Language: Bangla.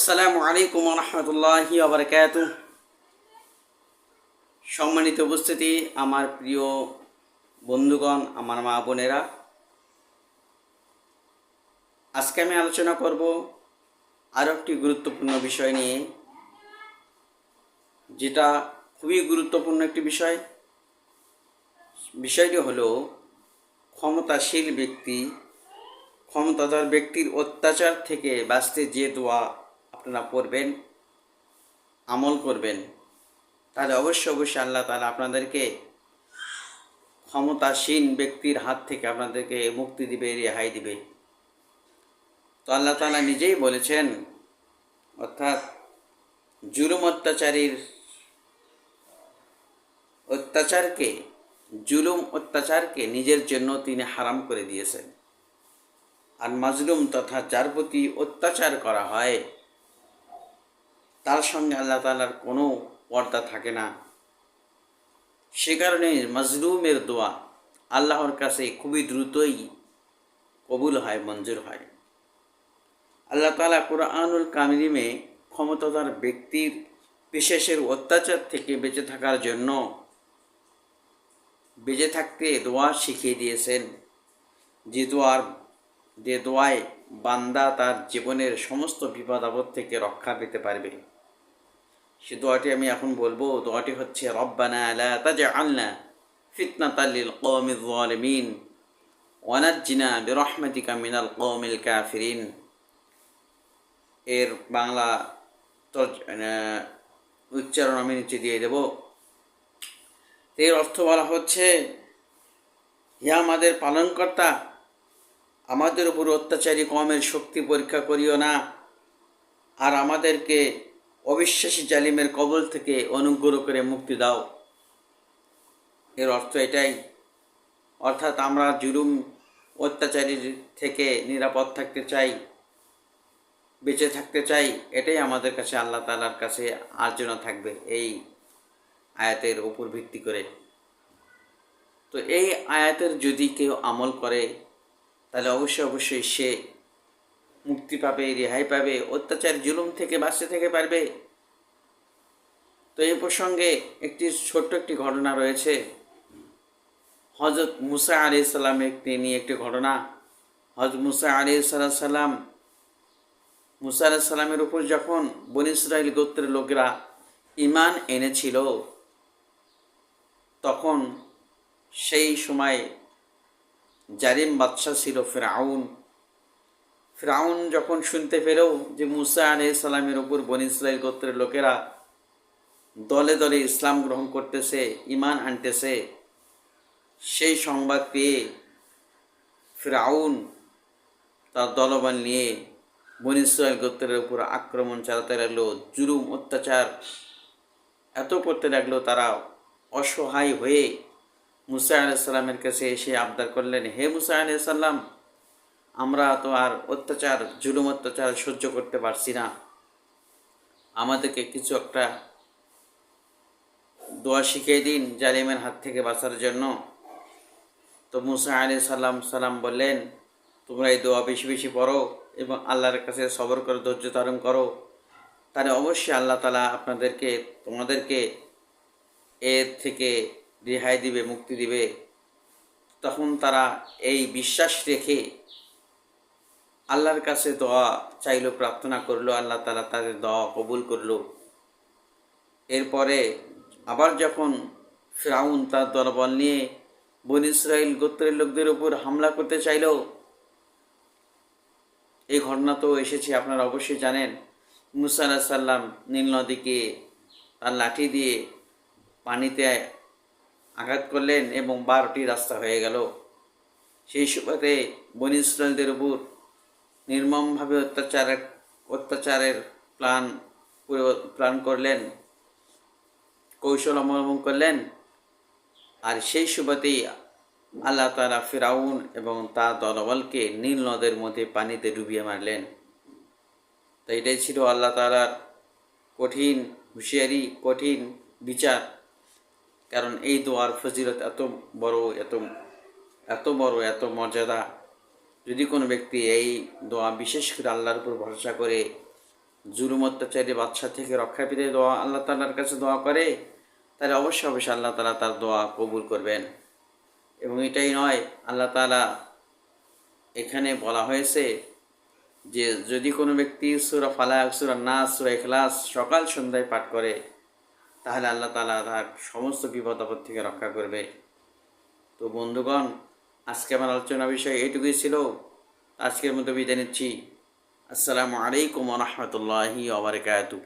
আসসালামু আলাইকুম রহমতুল্লাহি আবরকাত সম্মানিত উপস্থিতি, আমার প্রিয় বন্ধুগণ, আমার মা বোনেরা। আজকে আমি আলোচনা করব আরও একটি গুরুত্বপূর্ণ বিষয় নিয়ে, যেটা খুবই গুরুত্বপূর্ণ একটি বিষয়। বিষয়টি হলো ক্ষমতাশীল ব্যক্তি, ক্ষমতাধর ব্যক্তির অত্যাচার থেকে বাঁচতে যে দোয়া আপনারা পড়বেন, আমল করবেন, তাহলে অবশ্যই অবশ্যই আল্লাহ তালা আপনাদেরকে ক্ষমতাসীন ব্যক্তির হাত থেকে আপনাদেরকে মুক্তি দিবে, রেহাই দিবে। তো আল্লাহ তালা নিজেই বলেছেন, অর্থাৎ জুলুম অত্যাচারীর অত্যাচারকে, জুলুম অত্যাচারকে নিজের জন্য তিনি হারাম করে দিয়েছেন। আর মাজলুম তথা যার প্রতি অত্যাচার করা হয় তার সঙ্গে আল্লাহ তালার কোনো পর্দা থাকে না। সে কারণে মাজলুমের দোয়া আল্লাহর কাছে খুবই দ্রুতই কবুল হয়, মঞ্জুর হয়। আল্লাহ তালা কোরআনুল কামিমে ক্ষমতাধর ব্যক্তির বিশেষের অত্যাচার থেকে বেঁচে থাকার জন্য বেঁচে থাকতে দোয়া শিখিয়ে দিয়েছেন। যে দোয়ার, যে দোয়ায় বান্দা তার জীবনের সমস্ত বিপদ আপদ থেকে রক্ষা পেতে পারবে। সে দোয়াটি আমি এখন বলব, দোয়াটি হচ্ছে, রব্বানা লা তাজআলনা ফিতনাতাল লিল কওমিজ জালিমিন ওয়ানাজ্জিনা বিরহমাতিকা মিনাল কওমিল কাফিরিন। এর বাংলা উচ্চারণ আমি নিচে দিয়ে দেব। এর অর্থ বলা হচ্ছে, হে আমাদের পালনকর্তা আমাদের উপর অত্যাচারী কমের শক্তি পরীক্ষা করিও না। আর আমাদেরকে অবিশ্বাসী জালিমের কবল থেকে অনুগ্রহ করে মুক্তি দাও। এর অর্থ এটাই। অর্থাৎ আমরা জুলুম, অত্যাচারীর থেকে নিরাপদ থাকতে চাই, বেঁচে থাকতে চাই, এটাই আমাদের কাছে আল্লাহ তালার কাছে আর্জনা থাকবে এই আয়াতের উপর ভিত্তি করে। তো এই আয়াতের যদি কেউ আমল করে তাহলে অবশ্যই অবশ্যই সে মুক্তি পাবে, রেহাই পাবে, অত্যাচার, জুলুম থেকে বাঁচতে থেকে পারবে। তো এই প্রসঙ্গে একটি ছোট্ট একটি ঘটনা রয়েছে। হজরত মুসা আলি সাল্লামের নিয়ে একটি ঘটনা। হজরত মুসা আলি সাল্লাহ সাল্লাম মুসা আলাহ সাল্লামের উপর যখন বন গোত্রের লোকেরা ইমান এনেছিল, তখন সেই সময় জারিম বাদশাহ ছিল ফেরাউন। ফেরাউন যখন শুনতে পেল যে মুসা আলাই সাল্লামের উপর বন ইসরায়েল গোত্রের লোকেরা দলে দলে ইসলাম গ্রহণ করতেছে ইমান আনতেছে, সেই সংবাদ পেয়ে ফেরাউন তার দলবল নিয়ে বন ইসরায়েল গোত্রের উপর আক্রমণ চালাতে লাগল, জুলুম, অত্যাচার এত করতে লাগল, তারা অসহায় হয়ে মুসা আলাইসাল্লামের কাছে এসে আবদার করলেন, হে মুসা আলাইসাল্লাম আমরা তো আর অত্যাচার, জুলুম, অত্যাচার সহ্য করতে পারছি না। আমাদেরকে কিছু একটা দোয়া শিখিয়ে দিন জালিমের হাত থেকে বাঁচার জন্য। তো মুসা আলি সাল্লাম সাল্লাম বললেন, তোমরা এই দোয়া বেশি বেশি পড়ো এবং আল্লাহর কাছে সবর করো, ধৈর্য ধারণ করো। তাহলে অবশ্যই আল্লাহ তালা আপনাদেরকে, তোমাদেরকে এর থেকে রেহাই দিবে, মুক্তি দিবে। তখন তারা এই বিশ্বাস রেখে আল্লাহর কাছে দোয়া চাইলো, প্রার্থনা করল, আল্লাহ তালা তাদের দোয়া কবুল করল। এরপরে আবার যখন ফ্রাউন তার দলবল নিয়ে বন ইসরায়েল গোত্রের লোকদের উপর হামলা করতে চাইল এই ঘটনা তো এসেছে, আপনারা অবশ্যই জানেন। মুসা সাল্লাম নীল নদীকে তার লাঠি দিয়ে পানিতে আঘাত করলেন এবং বারোটি রাস্তা হয়ে গেল। সেই সুবাদে বন ইসরায়েলদের উপর নির্মমভাবে অত্যাচারের অত্যাচারের প্ল্যান প্ল্যান করলেন, কৌশল অবলম্বন করলেন। আর সেই সুবাদেই আল্লাহ তালা ফিরাউন এবং তার দলবলকে নীল নদের মধ্যে পানিতে ডুবিয়ে মারলেন। তো এটাই ছিল আল্লাহ তালার কঠিন, হুঁশিয়ারি, কঠিন বিচার। কারণ এই দোয়ার ফজিলত এত বড়, এত এত বড়, এত মর্যাদা। যদি কোনো ব্যক্তি এই দোয়া বিশেষ করে আল্লাহর উপর ভরসা করে, জুলুম, অত্যাচারী, বাদশা থেকে রক্ষা পেতে দোয়া আল্লাহ তালার কাছে দোয়া করে, তাহলে অবশ্যই অবশ্যই আল্লাহ তালা তার দোয়া কবুল করবেন। এবং এটাই নয়, আল্লাহ তালা এখানে বলা হয়েছে যে, যদি কোনো ব্যক্তি সুরা ফালাক, সুরা নাস, সুরা ইখলাস সকাল সন্ধ্যায় পাঠ করে তাহলে আল্লাহ তালা তার সমস্ত বিপদ আপদ থেকে রক্ষা করবে। তো বন্ধুগণ, আজকে আমার আলোচনা বিষয় এইটুকুই ছিল। আজকের মতো বিদায় নিচ্ছি। আসসালামু আলাইকুম রহমতুল্লাহি আবরকাতু